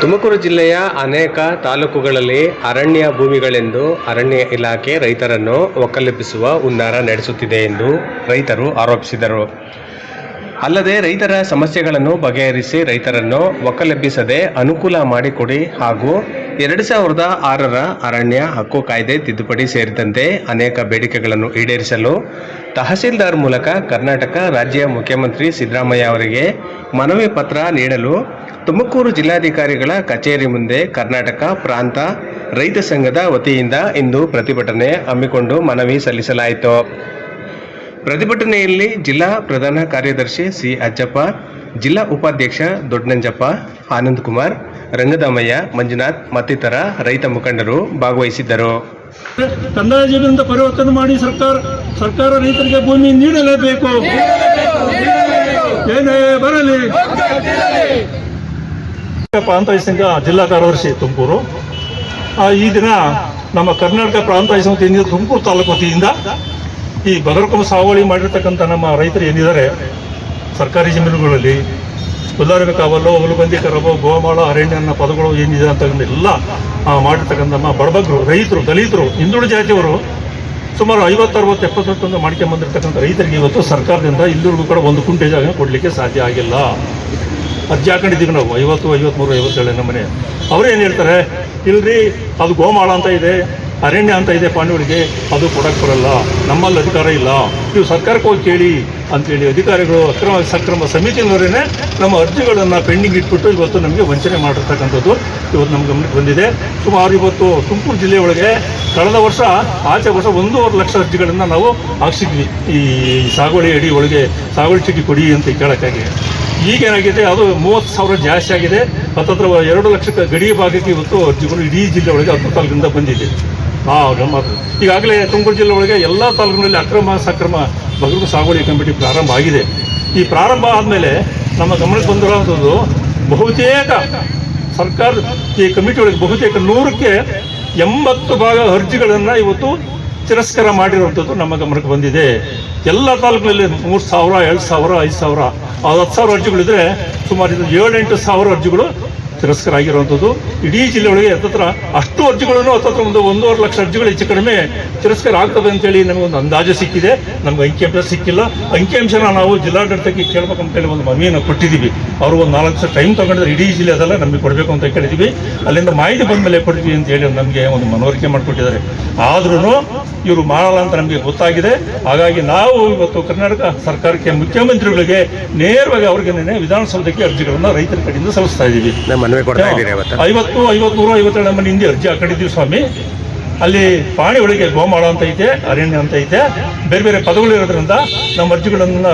ತುಮಕೂರು ಜಿಲ್ಲೆಯ ಅನೇಕ ತಾಲೂಕುಗಳಲ್ಲಿ ಅರಣ್ಯ ಭೂಮಿಗಳೆಂದು ಅರಣ್ಯ ಇಲಾಖೆ ರೈತರನ್ನು ಒಕ್ಕಲೆಬ್ಬಿಸುವ ಹುನ್ನಾರ ನಡೆಸುತ್ತಿದೆ ಎಂದು ರೈತರು ಆರೋಪಿಸಿದರು. ಅಲ್ಲದೆ ರೈತರ ಸಮಸ್ಯೆಗಳನ್ನು ಬಗೆಹರಿಸಿ ರೈತರನ್ನು ಒಕ್ಕಲೆಬ್ಬಿಸದೆ ಅನುಕೂಲ ಮಾಡಿಕೊಡಿ ಹಾಗೂ ಎರಡು ಸಾವಿರದ ಆರರ ಅರಣ್ಯ ಹಕ್ಕು ಕಾಯ್ದೆ ತಿದ್ದುಪಡಿ ಸೇರಿದಂತೆ ಅನೇಕ ಬೇಡಿಕೆಗಳನ್ನು ಈಡೇರಿಸಲು ತಹಸೀಲ್ದಾರ್ ಮೂಲಕ ಕರ್ನಾಟಕ ರಾಜ್ಯ ಮುಖ್ಯಮಂತ್ರಿ ಸಿದ್ದರಾಮಯ್ಯ ಅವರಿಗೆ ಮನವಿ ಪತ್ರ ನೀಡಲು ತುಮಕೂರು ಜಿಲ್ಲಾಧಿಕಾರಿಗಳ ಕಚೇರಿ ಮುಂದೆ ಕರ್ನಾಟಕ ಪ್ರಾಂತ ರೈತ ಸಂಘದ ವತಿಯಿಂದ ಇಂದು ಪ್ರತಿಭಟನೆ ಹಮ್ಮಿಕೊಂಡು ಮನವಿ ಸಲ್ಲಿಸಲಾಯಿತು. ಪ್ರತಿಭಟನೆಯಲ್ಲಿ ಜಿಲ್ಲಾ ಪ್ರಧಾನ ಕಾರ್ಯದರ್ಶಿ ಸಿ ಅಜ್ಜಪ್ಪ ಜಿಲ್ಲಾ ಉಪಾಧ್ಯಕ್ಷ ದೊಡ್ಡನಂಜಪ್ಪ ಆನಂದ್ ಕುಮಾರ್ ರಂಗದಾಮಯ್ಯ ಮಂಜುನಾಥ್ ಮತ್ತಿತರ ರೈತ ಮುಖಂಡರು ಭಾಗವಹಿಸಿದ್ದರು. ಕಂದಾಯ ಜಮೀನಿಂದ ಪರಿವರ್ತನೆ ಮಾಡಿ ಸರ್ಕಾರ ಸರ್ಕಾರ ರೈತರಿಗೆ ಭೂಮಿ ನೀಡಲೇಬೇಕು. ಏನೇ ಬರಲಿ. ಪ್ರಾಂತ ಸಂಘ ಜಿಲ್ಲಾ ಕಾರ್ಯದರ್ಶಿ ತುಮಕೂರು. ಈ ದಿನ ನಮ್ಮ ಕರ್ನಾಟಕ ಪ್ರಾಂತ ಏನಿದೆ ತುಮಕೂರು ತಾಲೂಕು ವತಿಯಿಂದ ಈ ಬಗರಕೊಮ್ಮ ಸಾವಳಿ ಮಾಡಿರ್ತಕ್ಕಂಥ ನಮ್ಮ ರೈತರು ಏನಿದ್ದಾರೆ, ಸರ್ಕಾರಿ ಜಮೀನುಗಳಲ್ಲಿ ಉದಾಹರಣೆ ಕಾವಲು ಹುಲುಬಂದಿ ಕರಬೋ, ಗೋಮಾಳ, ಅರಣ್ಯ ಅನ್ನೋ ಪದಗಳು ಏನಿದೆ ಅಂತಕ್ಕಂಥ ಎಲ್ಲ ಮಾಡಿರ್ತಕ್ಕಂಥ ನಮ್ಮ ಬಡಬಗ್ರು ರೈತರು, ದಲಿತರು, ಹಿಂದುಳಿದ ಜಾತಿಯವರು ಸುಮಾರು ಐವತ್ತು, ಅರವತ್ತು, ಎಪ್ಪತ್ತೊಂದು ಮಾಡ್ಕೊಂಡ್ ಬಂದಿರತಕ್ಕಂಥ ರೈತರಿಗೆ ಇವತ್ತು ಸರ್ಕಾರದಿಂದ ಇಲ್ಲಿವರೆಗೂ ಕೂಡ ಒಂದು ಕುಂಟೆ ಜಾಗ ಕೊಡಲಿಕ್ಕೆ ಸಾಧ್ಯ ಆಗಿಲ್ಲ. ಅರ್ಜಿ ಹಾಕೊಂಡಿದ್ದೀವಿ ನಾವು, ಐವತ್ತು, ಐವತ್ಮೂರು ಐವತ್ತೇಳು ನಮ್ಮನೆ ಅವರೇನು ಹೇಳ್ತಾರೆ? ಇಲ್ರಿ, ಅದು ಗೋಮಾಳ ಅಂತ ಇದೆ, ಅರಣ್ಯ ಅಂತ ಇದೆ ಪಾಂಡವರಿಗೆ, ಅದು ಕೊಡಕ್ಕೆ ಬರಲ್ಲ, ನಮ್ಮಲ್ಲಿ ಅಧಿಕಾರ ಇಲ್ಲ. ನೀವು ಸರ್ಕಾರಕ್ಕೆ ಹೋಗಿ ಕೇಳಿ ಅಂತೇಳಿ ಅಧಿಕಾರಿಗಳು ಅಕ್ರಮ, ಸಕ್ರಮ ಸಮಿತಿಯವರೇ ನಮ್ಮ ಅರ್ಜಿಗಳನ್ನು ಪೆಂಡಿಂಗ್ ಇಟ್ಬಿಟ್ಟು ಇವತ್ತು ನಮಗೆ ವಂಚನೆ ಮಾಡಿರ್ತಕ್ಕಂಥದ್ದು ಇವತ್ತು ನಮ್ಮ ಗಮನಕ್ಕೆ ಬಂದಿದೆ. ಸುಮಾರು ಇವತ್ತು ತುಮಕೂರು ಜಿಲ್ಲೆ ಒಳಗೆ ಕಳೆದ ವರ್ಷ, ಆಚೆ ವರ್ಷ ಒಂದೂವರೆ ಲಕ್ಷ ಅರ್ಜಿಗಳನ್ನು ನಾವು ಹಾಕ್ಸಿದ್ವಿ. ಈ ಸಾಗುವಳಿ ಅಡಿ ಒಳಗೆ, ಸಾಗುವಳಿ ಚೀಟಿ ಕೊಡಿ ಅಂತ ಕೇಳೋಕ್ಕಾಗಿ. ಈಗೇನಾಗಿದೆ, ಅದು ಮೂವತ್ತು ಸಾವಿರ ಜಾಸ್ತಿ ಆಗಿದೆ. ಹತ್ತತ್ರ ಎರಡು ಲಕ್ಷಕ್ಕೆ ಗಡಿ ಭಾಗಕ್ಕೆ ಇವತ್ತು ಅರ್ಜಿಗಳು ಇಡೀ ಜಿಲ್ಲೆ ಒಳಗೆ ಹತ್ತು ತಾಲೂಕಿಂದ ಬಂದಿದೆ. ಆ ಗಮ್ಮತ್ತು ಈಗಾಗಲೇ ತುಮಕೂರು ಜಿಲ್ಲೆ ಒಳಗೆ ಎಲ್ಲ ತಾಲೂಕಿನಲ್ಲಿ ಅಕ್ರಮ ಸಕ್ರಮ ಬಗರು ಸಾಗುವಳಿ ಕಮಿಟಿ ಪ್ರಾರಂಭ ಆಗಿದೆ. ಈ ಪ್ರಾರಂಭ ಆದಮೇಲೆ ನಮ್ಮ ಗಮನಕ್ಕೆ ಬಂದಿರುವಂಥದ್ದು ಬಹುತೇಕ ಸರ್ಕಾರ ಈ ಕಮಿಟಿ ಒಳಗೆ ಬಹುತೇಕ ನೂರಕ್ಕೆ ಎಂಬತ್ತು ಭಾಗ ಅರ್ಜಿಗಳನ್ನು ಇವತ್ತು ತಿರಸ್ಕಾರ ಮಾಡಿರುವಂಥದ್ದು ನಮ್ಮ ಗಮನಕ್ಕೆ ಬಂದಿದೆ. ಎಲ್ಲ ತಾಲೂಕಿನಲ್ಲಿ ಮೂರು ಸಾವಿರ, ಎರಡು ಸಾವಿರ, ಐದು ಸಾವಿರ ಹತ್ತು ಸಾವಿರ ಅರ್ಜಿಗಳಿದ್ರೆ ಸುಮಾರು ಏಳೆಂಟು ಸಾವಿರ ಅರ್ಜಿಗಳು ತಿರಸ್ಕಾರ ಆಗಿರುವಂಥದ್ದು ಇಡೀ ಜಿಲ್ಲೆ ಒಳಗೆ ಅಷ್ಟು ಅರ್ಜಿಗಳನ್ನು ಹತ್ತತ್ರ ಒಂದು ಒಂದೂವರೆ ಲಕ್ಷ ಅರ್ಜಿಗಳು ಹೆಚ್ಚು ಕಡಿಮೆ ತಿರಸ್ಕಾರ ಆಗ್ತದೆ ಅಂತೇಳಿ ನಮಗೊಂದು ಅಂದಾಜು ಸಿಕ್ಕಿದೆ. ನಮ್ಗೆ ಅಂಕಿಅಂಶ ಸಿಕ್ಕಿಲ್ಲ. ಅಂಕಿಅಂಶನ ನಾವು ಜಿಲ್ಲಾಡಳಿತಕ್ಕೆ ಕೇಳಬೇಕಂತೇಳಿ ಒಂದು ಮನವಿಯನ್ನು ಕೊಟ್ಟಿದ್ದೀವಿ. ಅವರು ಒಂದು ನಾಲ್ಕು ದಿವಸ ಟೈಮ್ ತಗೊಂಡಿದ್ರೆ ಇಡೀ ಜಿಲ್ಲೆ ಅದೆಲ್ಲ ನಮಗೆ ಕೊಡಬೇಕು ಅಂತ ಕೇಳಿದ್ದೀವಿ. ಅಲ್ಲಿಂದ ಮಾಹಿತಿ ಬಂದ ಮೇಲೆ ಕೊಡ್ತೀವಿ ಅಂತ ಹೇಳಿ ನಮಗೆ ಒಂದು ಮನವರಿಕೆ ಮಾಡಿಕೊಟ್ಟಿದ್ದಾರೆ. ಆದ್ರೂ ಇವರು ಮಾಡಲ್ಲ ಅಂತ ನಮಗೆ ಗೊತ್ತಾಗಿದೆ. ಹಾಗಾಗಿ ನಾವು ಇವತ್ತು ಕರ್ನಾಟಕ ಸರ್ಕಾರಕ್ಕೆ ಮುಖ್ಯಮಂತ್ರಿಗಳಿಗೆ ನೇರವಾಗಿ ಅವ್ರಿಗೆ ವಿಧಾನಸೌಧಕ್ಕೆ ಅರ್ಜಿಗಳನ್ನು ರೈತರ ಕಡೆಯಿಂದ ಸಲ್ಲಿಸ್ತಾ ಇದ್ದೀವಿ. ಮನವಿ ಕೊಡ್ತಾ ಇದ್ದೀರಿ ಇವತ್ತು ಐವತ್ತು ಐವತ್ಮೂರು ಐವತ್ತೆರಡು ನಮ್ಮ ಹಿಂದೆ ಅರ್ಜಿ ಹಾಕೊಂಡಿದ್ದೀವಿ ಸ್ವಾಮಿ. ಅಲ್ಲಿ ಪಾಣಿ ಒಳಗೆ ಗೋಮಾಳ ಅಂತ ಐತೆ ಅರಣ್ಯ ಅಂತ ಐತೆ ಬೇರೆ ಬೇರೆ ಪದಗಳು ಇರೋದ್ರಿಂದ ನಮ್ಮ ಅರ್ಜಿಗಳನ್ನು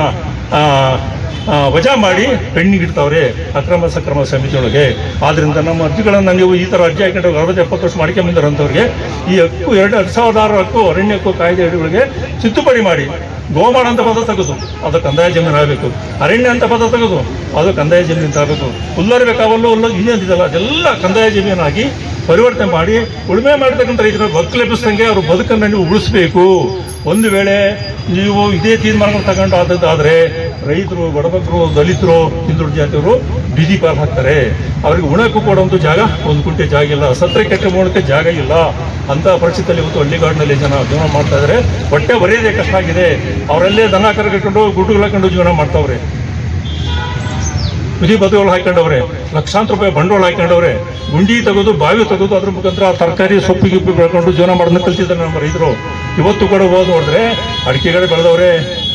ವಜಾ ಮಾಡಿ ಪೆಂಡಿಂಗ್ ಇಡ್ತಾವ್ರೆ ಅಕ್ರಮ ಸಕ್ರಮ ಸಮಿತಿಯೊಳಗೆ ಆದ್ದರಿಂದ ನಮ್ಮ ಅರ್ಜಿಗಳನ್ನು ನೀವು ಈ ಥರ ಅರ್ಜಿ ಹಾಕೊಂಡು ಅರವತ್ತು ಎಪ್ಪತ್ತು ವರ್ಷ ಮಾಡ್ಕೊಂಬಂದಿರೋಂಥವ್ರಿಗೆ ಈ ಹಕ್ಕು ಎರಡು ಎರಡು ಸಾವಿರದ ಆರು ಹಕ್ಕು ಅರಣ್ಯ ಹಕ್ಕು ಕಾಯ್ದೆ ಅಡಿಗಳಿಗೆ ತಿದ್ದುಪಡಿ ಮಾಡಿ. ಗೋಮಾಳ ಅಂತ ಪದ ತೆಗೆದು. ಅದು ಕಂದಾಯ ಜಮೀನು ಆಗಬೇಕು. ಅರಣ್ಯ ಅಂತ ಪದ ತೆಗೆದು. ಅದು ಕಂದಾಯ ಜಮೀನು ಆಗಬೇಕು. ಹುಲ್ಲರಿಬೇಕಾವಲ್ಲೂ ಹುಲ್ಲ ಇನ್ನೇನಿದೆಯಲ್ಲ ಅದೆಲ್ಲ ಕಂದಾಯ ಜಮೀನಾಗಿ ಪರಿವರ್ತನೆ ಮಾಡಿ ಉಳುಮೆ ಮಾಡತಕ್ಕಂಥ ರೈತರ ಬದುಕಲೆಬ್ಬಿಸ್ದಂಗೆ ಅವ್ರ ಬದುಕನ್ನು ನೀವು ಉಳಿಸ್ಬೇಕು. ಒಂದು ವೇಳೆ ನೀವು ಇದೇ ತೀರ್ಮಾನಗಳು ತಗೊಂಡು ಆದದ್ದಾದರೆ ರೈತರು ಬಡಬಗ್ರು ದಲಿತರು, ಹಿಂದುಳಿದ ಜಾತಿಯವರು ಬೀದಿ ಪಾಲ್ ಹಾಕ್ತಾರೆ. ಅವರಿಗೆ ಉಣಕ್ಕೂ ಕೊಡುವಂಥ ಜಾಗ, ಒಂದು ಕುಂಟೆ ಜಾಗ ಇಲ್ಲ. ಸತ್ರ ಕೆಟ್ಟ ಮಾಡೋಕ್ಕೆ ಜಾಗ ಇಲ್ಲ. ಅಂತ ಪರಿಸ್ಥಿತಿಯಲ್ಲಿ ಇವತ್ತು ಹಳ್ಳಿಗಾಡಿನಲ್ಲಿ ಜನ ಜೀವನ ಮಾಡ್ತಾ ಇದ್ದಾರೆ ಹೊಟ್ಟೆ ಬರೆಯೋದೇ ಕಷ್ಟ ಆಗಿದೆ. ಅವರಲ್ಲೇ ದನ ಕರ್ಕೊಂಡು ಗುಡ್ಡುಗಳು ಹಾಕೊಂಡು ಜೀವನ ಮಾಡ್ತಾವ್ರೆ. ಬಿದಿ ಬದುಗಳು ಹಾಕೊಂಡವ್ರೆ ಲಕ್ಷಾಂತರ ರೂಪಾಯಿ ಬಂಡವಾಳ ಹಾಕೊಂಡವ್ರೆ ಗುಂಡಿ ತೆಗೆದು, ಬಾವಿ ತೆಗೆದು ಅದ್ರ ಮುಖಾಂತರ ತರಕಾರಿ, ಸೊಪ್ಪು, ಗಿಪ್ಪು ಬೆಳ್ಕೊಂಡು ಜೀವನ ಮಾಡೋದನ್ನ ಕಲ್ತಿದ್ದಾರೆ ನಮ್ಮ ರೈತರು. ಇವತ್ತು ಕೂಡ ಹೋದ್ ನೋಡಿದ್ರೆ ಅಡಿಕೆ ಗಿಡ ಬೆಳೆದವ್ರೆ,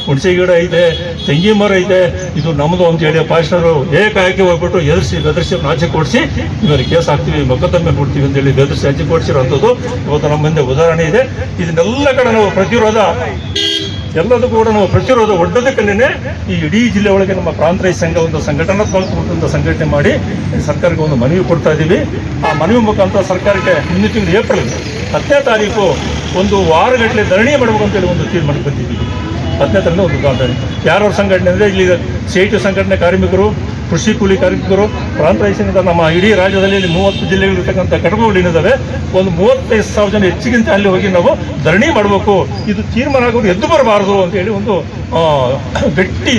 ಹುಣಸೆ ಗಿಡ ಐತೆ ತೆಂಗಿ ಮರ ಐತೆ, ಇದು ನಮ್ಮದು ಅಂತ ಹೇಳಿ ಪಾಸ್ಟರು ಏಕಾಏಕಿ ಹೋಗ್ಬಿಟ್ಟು ಎದುರಿಸಿ, ಬೆದರಿಸಿ ಆಚೆ ಕೊಡಿಸಿ ಇವರಿಗೆ ಕೇಸ್ ಹಾಕ್ತೀವಿ ಮೊಕದ್ದಮ್ಮೆ ಕೊಡ್ತೀವಿ ಅಂತೇಳಿ ಬೆದರಿಸಿ ಆಚೆ ಕೊಡಿಸಿರೋಂಥದ್ದು ಇವತ್ತು ನಮ್ಮ ಮುಂದೆ ಉದಾಹರಣೆ ಇದೆ. ಇದನ್ನೆಲ್ಲ ಕಡೆ ನಾವು ಪ್ರತಿರೋಧ ಎಲ್ಲದಕ್ಕೂ ಕೂಡ ನಾವು ಪ್ರತಿರೋಧ ಒಡ್ಡೋದಕ್ಕನೇ ಈ ಇಡೀ ಜಿಲ್ಲೆ ಒಳಗೆ ನಮ್ಮ ಪ್ರಾಂತ ಸಂಘ ಒಂದು ಸಂಘಟನಾತ್ಮಕ ಸಂಘಟನೆ ಮಾಡಿ ಸರ್ಕಾರಕ್ಕೆ ಒಂದು ಮನವಿ ಕೊಡ್ತಾ ಇದ್ದೀವಿ. ಆ ಮನವಿ ಮುಖಾಂತರ ಸರ್ಕಾರಕ್ಕೆ ಹಿಂದಿನ ತಿಂಗಳು ಏಪ್ರಿಲ್ ಹತ್ತನೇ ತಾರೀಕು ಒಂದು ವಾರಗಟ್ಟಲೆ ಧರಣಿ ಮಾಡಬೇಕು ಅಂತೇಳಿ ಒಂದು ತೀರ್ಮಾನಕ್ಕೆ ಬಂದಿದ್ದೀವಿ. ಹತ್ತನೇ ತಾರೀಕು ಒಂದು ಯಾರವ್ರ ಸಂಘಟನೆ ಅಂದರೆ ಇಲ್ಲಿ ಸಿ ಸಂಘಟನೆ ಕಾರ್ಮಿಕರು ಕೃಷಿ ಕೂಲಿ ಕಾರ್ಮಿಕರು ಪ್ರಾಂತ ರೈತರಿಂದ ನಮ್ಮ ಇಡೀ ರಾಜ್ಯದಲ್ಲಿ ಮೂವತ್ತು ಜಿಲ್ಲೆಗಳಿರ್ತಕ್ಕಂಥ ಘಟಕಗಳಿದ್ದಾವೆ ಒಂದು ಮೂವತ್ತೈದು ಸಾವಿರ ಜನ ಹೆಚ್ಚಿಗಿಂತ ಅಲ್ಲಿ ಹೋಗಿ ನಾವು ಧರಣಿ ಮಾಡಬೇಕು. ಇದು ತೀರ್ಮಾನ ಆಗೋದು ಎದ್ದು ಬರಬಾರದು ಅಂತ ಹೇಳಿ ಒಂದು ಗಟ್ಟಿ,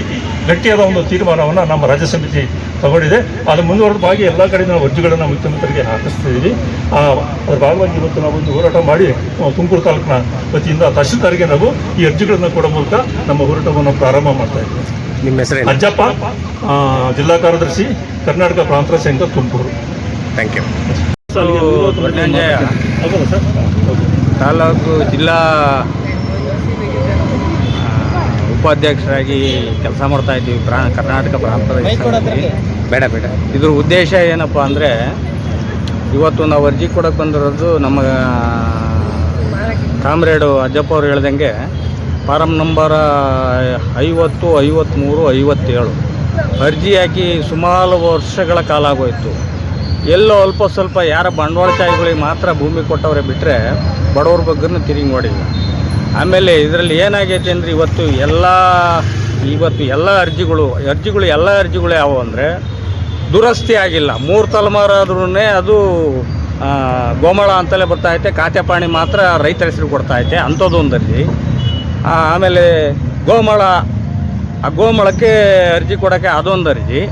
ಗಟ್ಟಿಯಾದ ಒಂದು ತೀರ್ಮಾನವನ್ನು ನಮ್ಮ ರಾಜ್ಯ ಸಮಿತಿ ತಗೊಂಡಿದೆ. ಅದು ಮುಂದುವರೆದ ಭಾಗಿ ಎಲ್ಲ ಕಡೆ ನಾವು ಅರ್ಜಿಗಳನ್ನು ಮುಖ್ಯಮಂತ್ರಿಗೆ ಹಾಕಿಸ್ತಿದ್ದೀವಿ. ಅದರ ಭಾಗವಾಗಿ ಇವತ್ತು ನಾವು ಒಂದು ಹೋರಾಟ ಮಾಡಿ ತುಮಕೂರು ತಾಲೂಕಿನ ವತಿಯಿಂದ ತಹಶೀಲ್ದಾರ್ಗೆ ನಾವು ಈ ಅರ್ಜಿಗಳನ್ನು ಕೊಡೋ ಮೂಲಕ ನಮ್ಮ ಹೋರಾಟವನ್ನು ಪ್ರಾರಂಭ ಮಾಡ್ತಾ ಇದ್ದೀವಿ. ನಿಮ್ಮ ಹೆಸರು ಅಜ್ಜಪ್ಪ ಜಿಲ್ಲಾ ಕಾರ್ಯದರ್ಶಿ ಕರ್ನಾಟಕ ಪ್ರಾಂತ ಸಂಘ Tumakuru. Thank you Doddanjaya. Taluk ಜಿಲ್ಲಾ ಉಪಾಧ್ಯಕ್ಷರಾಗಿ ಕೆಲಸ ಮಾಡ್ತಾ ಇದ್ದೀವಿ ಪ್ರಾ ಕರ್ನಾಟಕ ಪ್ರಾಂತರ ಬೇಡ ಬೇಡ. ಇದ್ರ ಉದ್ದೇಶ ಏನಪ್ಪ ಅಂದರೆ ಇವತ್ತು ನಾವು ಅರ್ಜಿ ಕೊಡೋಕೆ ಬಂದಿರೋದು ನಮ್ಮ ಕಾಮ್ರೇಡು ಅಜ್ಜಪ್ಪ ಅವ್ರು ಹೇಳ್ದಂಗೆ ಫಾರಂ ನಂಬರ ಐವತ್ತು ಐವತ್ತ್ಮೂರು ಐವತ್ತೇಳು. ಅರ್ಜಿ ಹಾಕಿ ಸುಮಾರು ವರ್ಷಗಳ ಕಾಲ ಆಗೋಯಿತು. ಎಲ್ಲೋ ಅಲ್ಪ ಸ್ವಲ್ಪ ಯಾರ ಬಂಡವಾಳಶಾಹಿಗಳಿಗೆ ಮಾತ್ರ ಭೂಮಿ ಕೊಟ್ಟವ್ರೆ ಬಿಟ್ಟರೆ ಬಡವ್ರ ಬಗ್ಗೆ ತಿರುಗಿ ನೋಡಿಲ್ಲ. ಆಮೇಲೆ ಇದರಲ್ಲಿ ಏನಾಗೈತೆ ಅಂದರೆ ಇವತ್ತು ಎಲ್ಲ ಇವತ್ತು ಎಲ್ಲ ಅರ್ಜಿಗಳು ಅರ್ಜಿಗಳು, ಎಲ್ಲ ಅರ್ಜಿಗಳು ಯಾವುವು ಅಂದರೆ ದುರಸ್ತಿ ಆಗಿಲ್ಲ. ಮೂರು ತಲೆಮಾರಾದ್ರೂ ಅದು ಗೋಮಳ ಅಂತಲೇ ಬರ್ತಾ ಐತೆ. ಖಾತೆಪಾಣಿ ಮಾತ್ರ ರೈತರ ಹೆಸರು ಕೊಡ್ತಾ ಐತೆ. ಅಂಥದ್ದು ಒಂದು ಅರ್ಜಿ ಆಮೇಲೆ ಗೋಮಳ. ಆ ಗೋಮಳಕ್ಕೆ ಅರ್ಜಿ ಕೊಡೋಕ್ಕೆ ಅದೊಂದು ಅರ್ಜಿ.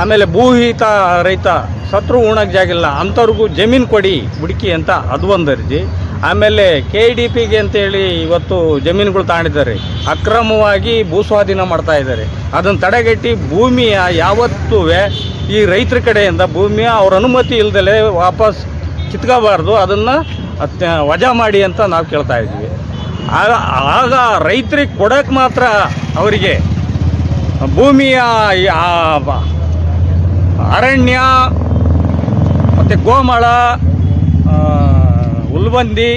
ಆಮೇಲೆ ಭೂಹಿತ ರೈತ ಸತ್ರು ಉಣಕ್ಕೆ ಜಾಗಿಲ್ಲ ಅಂಥವ್ರಿಗೂ ಜಮೀನು ಕೊಡಿ, ಹುಡುಕಿ ಅಂತ ಅದು ಒಂದು ಅರ್ಜಿ. ಆಮೇಲೆ ಕೆ ಡಿ ಪಿಗೆ ಅಂತೇಳಿ ಇವತ್ತು ಜಮೀನುಗಳು ತಾಣಿದ್ದಾರೆ. ಅಕ್ರಮವಾಗಿ ಭೂಸ್ವಾಧೀನ ಮಾಡ್ತಾ ಇದ್ದಾರೆ. ಅದನ್ನು ತಡೆಗಟ್ಟಿ ಭೂಮಿಯ ಯಾವತ್ತೂ ಈ ರೈತರ ಕಡೆಯಿಂದ ಭೂಮಿಯ ಅವ್ರ ಅನುಮತಿ ಇಲ್ದಲೆ ವಾಪಸ್ ಕಿತ್ಕೋಬಾರ್ದು. ಅದನ್ನು ವಜಾ ಮಾಡಿ ಅಂತ ನಾವು ಕೇಳ್ತಾ ಇದ್ವಿ ಆಗ ಆಗ ರೈತರಿಗೆ ಕೊಡೋಕ್ಕೆ ಮಾತ್ರ ಅವರಿಗೆ ಭೂಮಿಯ ಅರಣ್ಯ ಮತ್ತು ಗೋಮಳ ಹುಲ್ಬಂದಿ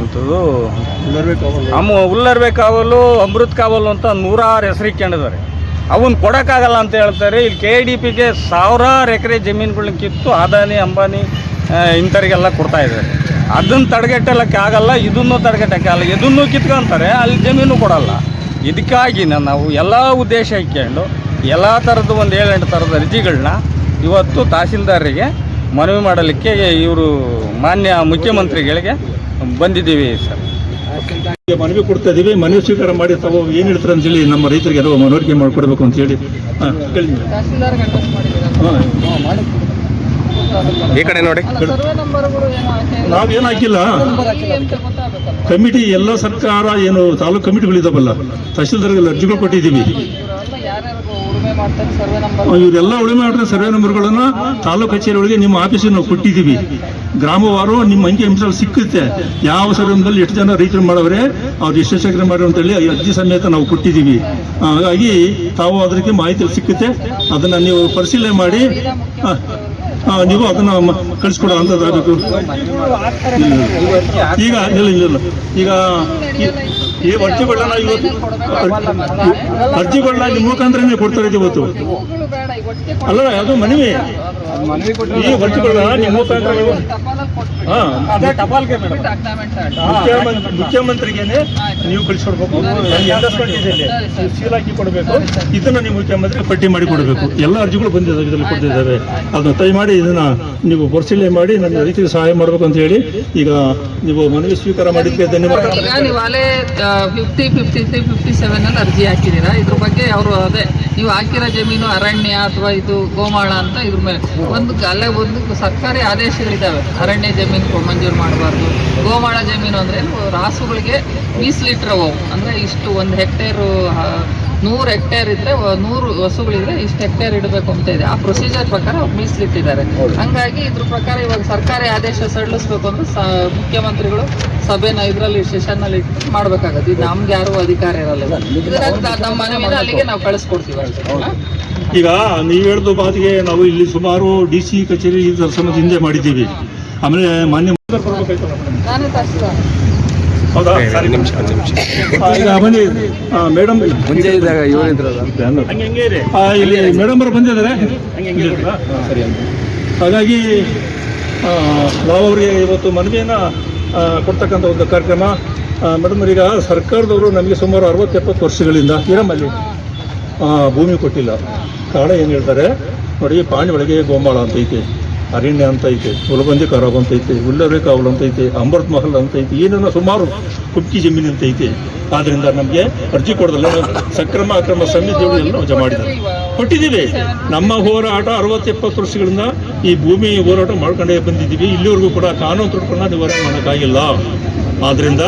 ಎಂಥದ್ದು ಅಮ್ಮ ಉಲ್ಲರ್ಬೆ ಕಾವಲು, ಅಮೃತ್ ಕಾವಲು ಅಂತ ನೂರಾರು ಹೆಸರಿಕೊಂಡಿದ್ದಾರೆ ಅವನ್ನ ಕೊಡೋಕ್ಕಾಗಲ್ಲ ಅಂತ ಹೇಳ್ತಾರೆ. ಇಲ್ಲಿ ಕೆ ಡಿ ಪಿಗೆ ಸಾವಿರಾರು ಎಕರೆ ಜಮೀನುಗಳನ್ನ ಕಿತ್ತು ಅದಾನಿ ಅಂಬಾನಿ ಇಂಥವ್ರಿಗೆಲ್ಲ ಕೊಡ್ತಾ ಇದ್ದಾರೆ. ಅದನ್ನು ತಡೆಗಟ್ಟಲಕ್ಕೆ ಆಗಲ್ಲ ಇದನ್ನು ತಡೆಗಟ್ಟಕ್ಕೆ ಆಗಲ್ಲ. ಇದನ್ನು ಕಿತ್ಕೊಂತಾರೆ ಅಲ್ಲಿ ಜಮೀನು ಕೊಡಲ್ಲ. ಇದಕ್ಕಾಗಿ ನಾವು ಎಲ್ಲ ಉದ್ದೇಶ ಇಟ್ಕೊಂಡು ಎಲ್ಲ ಥರದ ಒಂದು ಏಳೆಂಟು ಥರದ ಅರ್ಜಿಗಳನ್ನ ಇವತ್ತು ತಹಸೀಲ್ದಾರರಿಗೆ ಮನವಿ ಮಾಡಲಿಕ್ಕೆ ಇವರು ಮಾನ್ಯ ಮುಖ್ಯಮಂತ್ರಿಗಳಿಗೆ ಬಂದಿದ್ದೀವಿ ಸರ್. ಈಗ ಮನವಿ ಕೊಡ್ತಾ ಇದ್ದೀವಿ ಮನವಿ ಸ್ವೀಕಾರ ಮಾಡಿ ತಾವು ಏನು ಹೇಳ್ತಾರೆ ಅಂತ ಹೇಳಿ ನಮ್ಮ ರೈತರಿಗೆ ಅದು ಮನವರಿಕೆ ಮಾಡಿಕೊಡ್ಬೇಕು ಅಂತ ಹೇಳಿ. ಹಾಂ ಕೇಳಿ ತಹಸೀಲ್ದಾರ್ಗೆ ಅಡ್ರೆಸ್ ಮಾಡಿದ್ದೀರಾ ಹಾಂ ಈ ಕಡೆ ನೋಡಿ. ಸರ್ವೆ ನಂಬರ್ಗಳು ಏನು ಹಾಕಿಲ್ಲ. ನಾವೇನು ಹಾಕಿಲ್ಲ. ಕಮಿಟಿ ಎಲ್ಲ ಸರ್ಕಾರ ಏನು ತಾಲೂಕು ಕಮಿಟಿಗಳಿದಾವಲ್ಲ ತಹಶೀಲ್ದಾರ್ಗೆ ಅರ್ಜಿಗಳು ಕೊಟ್ಟಿದ್ದೀವಿ. ಇವರೆಲ್ಲ ಉಳುಮೆ ಮಾಡ್ತಾರೆ ಸರ್ವೆ ನಂಬರ್ ಇವರೆಲ್ಲ ಉಳಿಮೆ ಮಾಡಿದ ಸರ್ವೆ ನಂಬರ್ಗಳನ್ನು ತಾಲೂಕು ಕಚೇರಿ ಒಳಗೆ ನಿಮ್ಮ ಆಫೀಸಿಗೆ ನಾವು ಕೊಟ್ಟಿದ್ದೀವಿ. ಗ್ರಾಮವಾರು ನಿಮ್ಮ ಅಂಕಿ ಅಂಶಗಳು ಸಿಕ್ಕುತ್ತೆ. ಯಾವ ಸರ್ವೆಂದಲ್ಲಿ ಎಷ್ಟು ಜನ ರೈತರು ಮಾಡವ್ರೆ ಅವ್ರು ಎಷ್ಟು ಶೇಖರಣೆ ಮಾಡ್ರಿ ಅಂತೇಳಿ ಅರ್ಜಿ ಸಮೇತ ನಾವು ಕೊಟ್ಟಿದ್ದೀವಿ. ಹಾಗಾಗಿ ತಾವು ಅದಕ್ಕೆ ಮಾಹಿತಿ ಸಿಕ್ಕುತ್ತೆ. ಅದನ್ನು ನೀವು ಪರಿಶೀಲನೆ ಮಾಡಿ. ನೀವು ಅದನ್ನು ಕಳಿಸ್ಕೊಡ ಅಂತ ಅಂಥದ್ದಾಗಬೇಕು ಈಗ ಇಲ್ಲ ಇಲ್ಲ ಈಗ ಈ- ಅರ್ಜಿಗಳನ್ನ ಇವತ್ತು ಅರ್ಜಿ- ಅರ್ಜಿಗಳನ್ನ ನಿಮ್ಮ ಮುಖಾಂತರನೇ ಕೊಡ್ತಾರೆ ಇವತ್ತು. ಅಲ್ಲ, ಅದು ಮನವಿ. ಮುಖ್ಯಮಂತ್ರಿಗೇನೆ ನೀವು ಕಳಿಸ್ಕೊಡ್ಬೇಕು. ನನಗೆ ಎಂಡಸ್ಮೆಂಟ್ ಇದೆ ಇಲ್ಲಿ. ನೀವು ಸೀಲ್ ಹಾಕಿ ಕೊಡಬೇಕು. ಇದನ್ನ ನೀವು ಮುಖ್ಯಮಂತ್ರಿ ಪಟ್ಟಿ ಮಾಡಿ ಕೊಡಬೇಕು. ಎಲ್ಲ ಅರ್ಜಿಗಳು ಬಂದಿದ್ದಾವೆ ಇದರಲ್ಲಿ ಕೊಟ್ಟಿದ್ದಾವೆ ಅದನ್ನ ಮಾಡಿ ಇದನ್ನ ನೀವು ಪರಿಶೀಲನೆ ಮಾಡಿ ನನ್ನ ರೈತರಿಗೆ ಸಹಾಯ ಮಾಡಬೇಕು ಅಂತ ಹೇಳಿ ಈಗ ನೀವು ಮನವಿ ಸ್ವೀಕಾರ ಮಾಡಿದ್ದಕ್ಕೆ ಧನ್ಯವಾದ. ಈಗ fifty fifty three fifty seven ಅಲ್ಲಿ ಅರ್ಜಿ ಹಾಕಿದ್ದೀರಾ? ಇದ್ರ ಬಗ್ಗೆ ಅವರು ಅದೇ ನೀವು ಹಾಕಿರೋ ಜಮೀನು ಅರಣ್ಯ ಅಥವಾ ಇದು ಗೋಮಾಳ ಅಂತ ಇದ್ರ ಮೇಲೆ. ಒಂದು ಅಲ್ಲೇ ಒಂದು ಸರ್ಕಾರಿ ಆದೇಶಗಳಿದ್ದಾವೆ ಅರಣ್ಯ ಜಮೀನು ಮಂಜೂರು ಮಾಡಬಾರ್ದು ಗೋಮಾಳ ಜಮೀನು ಅಂದ್ರೆ? ರಾಸುಗಳಿಗೆ ಮೀಸಲಿಟ್ರೆ ಅವು ಅಂದ್ರೆ ಇಷ್ಟು ಒಂದು ಹೆಕ್ಟೇರು ನೂರು ಹೆಕ್ಟೇರ್ ಇದ್ರೆ ನೂರು ಹಸುಗಳಿದ್ರೆ ಇಷ್ಟು ಹೆಕ್ಟೇರ್ ಇಡಬೇಕು ಅಂತ ಇದೆ. ಆ ಪ್ರೊಸೀಜರ್ ಪ್ರಕಾರ ಅವ್ರು ಮೀಸಲಿಟ್ಟಿದ್ದಾರೆ. ಹಂಗಾಗಿ ಇದ್ರ ಪ್ರಕಾರ ಇವಾಗ ಸರ್ಕಾರಿ ಆದೇಶ ಸಡಿಲಿಸ್ಬೇಕು ಅಂದ್ರೆ ಮುಖ್ಯಮಂತ್ರಿಗಳು ಸಭೆನ ಸೆಷನ್ ಸೆಷನ್ನಲ್ಲಿ ಇಟ್ಟು ಮಾಡ್ಬೇಕಾಗತ್ತೆ. ಇದು ನಮ್ಗೆ ಯಾರು ಅಧಿಕಾರ ಇರಲ್ಲ. ನಮ್ಮ ಮನೆ ನಮ್ಮ ಮನವಿನ ಅಲ್ಲಿಗೆ ನಾವು ಕಳಿಸ್ಕೊಡ್ತೀವಿ ಈಗ ನೀವು ಹೇಳಿದ ಬಾದಿಗೆ ನಾವು ಇಲ್ಲಿ ಸುಮಾರು ಡಿ ಸಿ ಕಚೇರಿ ಇದರ ಸಂಬಂಧ ಹಿಂದೆ ಮಾಡಿದ್ದೀವಿ. ಆಮೇಲೆ ಮಾನ್ಯ ಹೌದಾ? ಸರಿ. ನಿಮಿಷ ಒಂದು ನಿಮಿಷ. ಆ, ಈಗ ಬನ್ನಿ ಮೇಡಮ್ ಮುಂಚೆ ಇದ್ದಾಗ ಇವರಿದ್ರಲ್ಲ ಇಲ್ಲಿ ಮೇಡಮ್ ಅವರು ಬಂದಿದ್ದಾರೆ. ಹಾಗಾಗಿ ಆ, ನಾವು ಅವರಿಗೆ ಇವತ್ತು ಮನವಿಯನ್ನು ಕೊಡ್ತಕ್ಕಂಥ ಒಂದು ಕಾರ್ಯಕ್ರಮ. ಮೇಡಮ್ ಈಗ ಸರ್ಕಾರದವರು ನಮಗೆ ಸುಮಾರು ಅರವತ್ತು ಎಪ್ಪತ್ತು ವರ್ಷಗಳಿಂದ ಇರಮಲ್ಲಿ ಆ, ಭೂಮಿ ಕೊಟ್ಟಿಲ್ಲ. ಕಾರಣ ಏನು ಹೇಳ್ತಾರೆ? ನೋಡಿ ಪಾಣಿ ಒಳಗೆ ಗೋಮಾಳ ಅಂತ ಐತೆ. ಅರಣ್ಯ ಅಂತ ಐತೆ ಮುಲಬಂದಿ ಖರಾಬ್ ಅಂತ ಐತೆ ಉಲ್ಲರೆ ಕಾವಲು ಅಂತ ಐತೆ ಅಮೃತ್ ಮಹಲ್ ಅಂತ ಐತೆ, ಏನೇನೋ ಸುಮಾರು ಕುಟ್ಟಿ ಜಮೀನು ಅಂತ ಐತೆ. ಆದ್ರಿಂದ ನಮಗೆ ಅರ್ಜಿ ಕೊಡೋದಲ್ಲ, ಸಕ್ರಮ ಅಕ್ರಮ ಸಮಿತಿಗಳು ಎಲ್ಲ ವಜಾ ಮಾಡಿದ್ದಾರೆ. ಕೊಟ್ಟಿದ್ದೀವಿ. ನಮ್ಮ ಹೋರಾಟ ಅರವತ್ತು ಎಪ್ಪತ್ತು ವರ್ಷಗಳಿಂದ ಈ ಭೂಮಿ ಹೋರಾಟ ಮಾಡ್ಕೊಂಡೇ ಬಂದಿದ್ದೀವಿ. ಇಲ್ಲಿವರೆಗೂ ಕೂಡ ಕಾನೂನು ತೊಡ್ಕೊಂಡ ನಿವಾರಣೆ ಮಾಡೋಕ್ಕಾಗಿಲ್ಲ. ಆದ್ರಿಂದ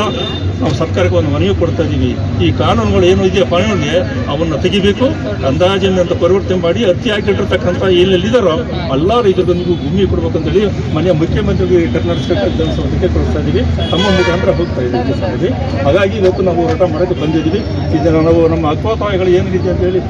ನಾವು ಸರ್ಕಾರಕ್ಕೆ ಒಂದು ಮನವಿ ಕೊಡ್ತಾ ಇದ್ದೀವಿ ಈ ಕಾನೂನುಗಳು ಏನು ಇದೆಯಾ ಕಾನೂನಿಗೆ ಅವನ್ನ ತೆಗಿಬೇಕು, ಅಂದಾಜಿನ ಅಂತ ಪರಿವರ್ತನೆ ಮಾಡಿ ಅತಿ ಹಾಕಿಟ್ಟಿರ್ತಕ್ಕಂಥ ಎಲ್ಲೆಲ್ಲಿದ್ದಾರೋ ಎಲ್ಲ ರೈತರಿಗೂ ಭೂಮಿ ಕೊಡ್ಬೇಕಂತೇಳಿ ಮನೆಯ ಮುಖ್ಯಮಂತ್ರಿಗಳಿಗೆ ಕರ್ನಾಟಕ ವಿಧಾನಸಭೆಗೆ ಕೊಡ್ತಾ ಇದ್ದೀವಿ ತಮ್ಮ ಮುಖಾಂತರ ಹೋಗ್ತಾ ಇದ್ದೀವಿ ಹಾಗಾಗಿ ಇವತ್ತು ನಾವು ಹೋರಾಟ ಮಾಡೋಕ್ಕೆ ಬಂದಿದ್ದೀವಿ. ಇದನ್ನು ನಾವು ನಮ್ಮ ಅಕ್ವಾತಾಯಗಳು ಏನಿದೆ ಅಂತ ಹೇಳಿ